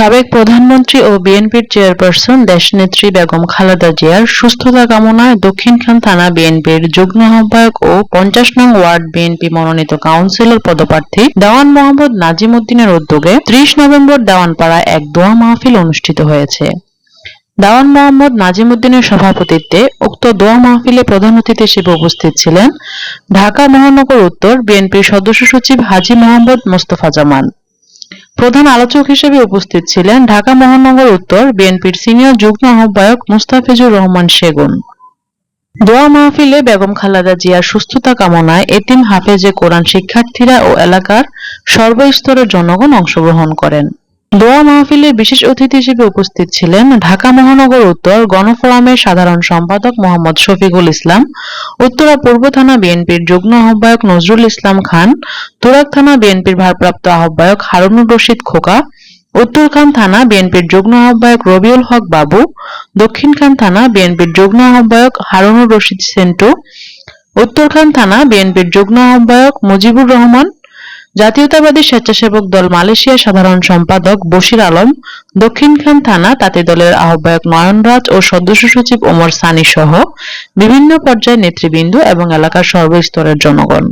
সাবেক প্রধানমন্ত্রী ও বিএনপির চেয়ারপারসন দেশনেত্রী বেগম খালেদা জিয়ার সুস্থতা কামনায় দক্ষিণখান থানা বিএনপির যুগ্ম আহ্বায়ক ও পঞ্চাশ নং ওয়ার্ড বিএনপি মনোনীত কাউন্সিলর পদপ্রার্থী দেওয়ান মোহাম্মদ নাজিম উদ্দিনের উদ্যোগে ত্রিশ নভেম্বর দেওয়ানপাড়ায় এক দোয়া মাহফিল অনুষ্ঠিত হয়েছে। দাওয়ান মোহাম্মদ নাজিম উদ্দিনের সভাপতিত্বে উক্ত দোয়া মাহফিলে প্রধান অতিথি হিসেবে উপস্থিত ছিলেন ঢাকা মহানগর উত্তর বিএনপির সদস্য সচিব হাজী মোহাম্মদ মোস্তফা জামান। প্রধান আলোচক হিসেবে উপস্থিত ছিলেন ঢাকা মহানগর উত্তর বিএনপির সিনিয়র যুগ্ম আহ্বায়ক মুস্তাফিজুর রহমান সেগুন। দোয়া মাহফিলে বেগম খালাদা জিয়ার সুস্থতা কামনায় এতিম হাফেজে কোরআন শিক্ষার্থীরা ও এলাকার সর্বস্তরের জনগণ অংশগ্রহণ করেন। দোয়া মাহফিলে বিশেষ অতিথি হিসেবে উপস্থিত ছিলেন ঢাকা মহানগর উত্তর গণফোরামের সাধারণ সম্পাদক মোহাম্মদ শফিকুল ইসলাম, উত্তরা পূর্ব থানা বিএনপির যুগ্ম আহ্বায়ক নজরুল ইসলাম খান, তুরাগ থানা বিএনপির ভারপ্রাপ্ত আহ্বায়ক হারুনুর রশিদ খোকা উত্তরখান থানা বিএনপির যুগ্ম আহ্বায়ক রবিউল হক বাবু দক্ষিণখান থানা বিএনপির যুগ্ম আহ্বায়ক হারুনুর রশিদ সেন্টু উত্তরখান থানা বিএনপির যুগ্ম আহ্বায়ক মুজিবুর রহমান জাতীয়তাবাদী স্বেচ্ছাসেবক দল মালয়েশিয়া সাধারণ সম্পাদক বশির আলম দক্ষিণখান থানা তাতে দলের আহ্বায়ক নয়নরাজ ও সদস্য সচিব ওমর সানি সহ বিভিন্ন পর্যায়ের নেতৃবৃন্দ এবং এলাকার সর্বস্তরের জনগণ।